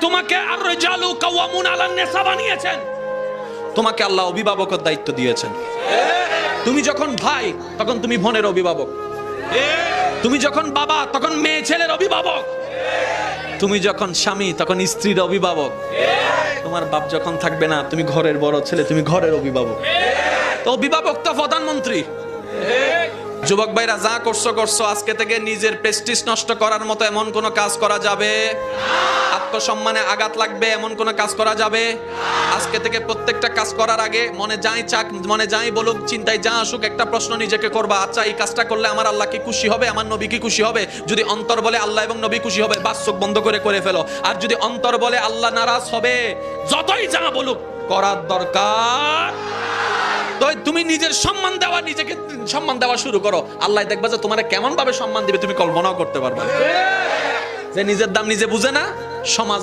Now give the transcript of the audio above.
তোমাকে আর রেজালু কাওয়ামুন আলান নেসা বানিয়েছেন। তোমাকে আল্লাহ অভিভাবকের দায়িত্ব দিয়েছেন। তুমি যখন ভাই, তখন তুমি বোনের অভিভাবক। তুমি যখন বাবা, তখন মেয়ে ছেলের অভিভাবক। তুমি যখন স্বামী, তখন স্ত্রীর অভিভাবক। তোমার বাপ যখন থাকবে না, তুমি ঘরের বড় ছেলে, তুমি ঘরের অভিভাবক। তো অভিভাবক তো প্রধানমন্ত্রী। যুবক ভাইরা, যা করছ করছ। আজকে থেকে নিজের প্রেস্টিজ নষ্ট করার মতো এমন কোনো কাজ করা যাবে? আত্মসম্মানে আঘাত লাগবে, এমন কোনো কাজ করা যাবে? আজকে থেকে প্রত্যেকটা কাজ করার আগে মনে যাই চাক, মনে যাই বলুক, চিন্তায় যা আসুক, একটা প্রশ্ন নিজেকে করবা। আচ্ছা এই কাজটা করলে আমার আল্লাহ কি খুশি হবে? আমার নবী কি খুশি হবে? যদি অন্তর বলে আল্লাহ এবং নবী খুশি হবে, বাস, চোখ বন্ধ করে করে ফেলো। আর যদি অন্তর বলে আল্লাহ নারাজ হবে, যতই যা বলুক, করার দরকার তুমি নিজের সম্মান দেওয়া নিজেকে সম্মান দেওয়া শুরু করো। আল্লাহ দেখবে যে তোমার কেমন ভাবে সম্মান দিবে তুমি কল্পনাও করতে পারবে যে নিজের দাম নিজে বুঝে না সমাজ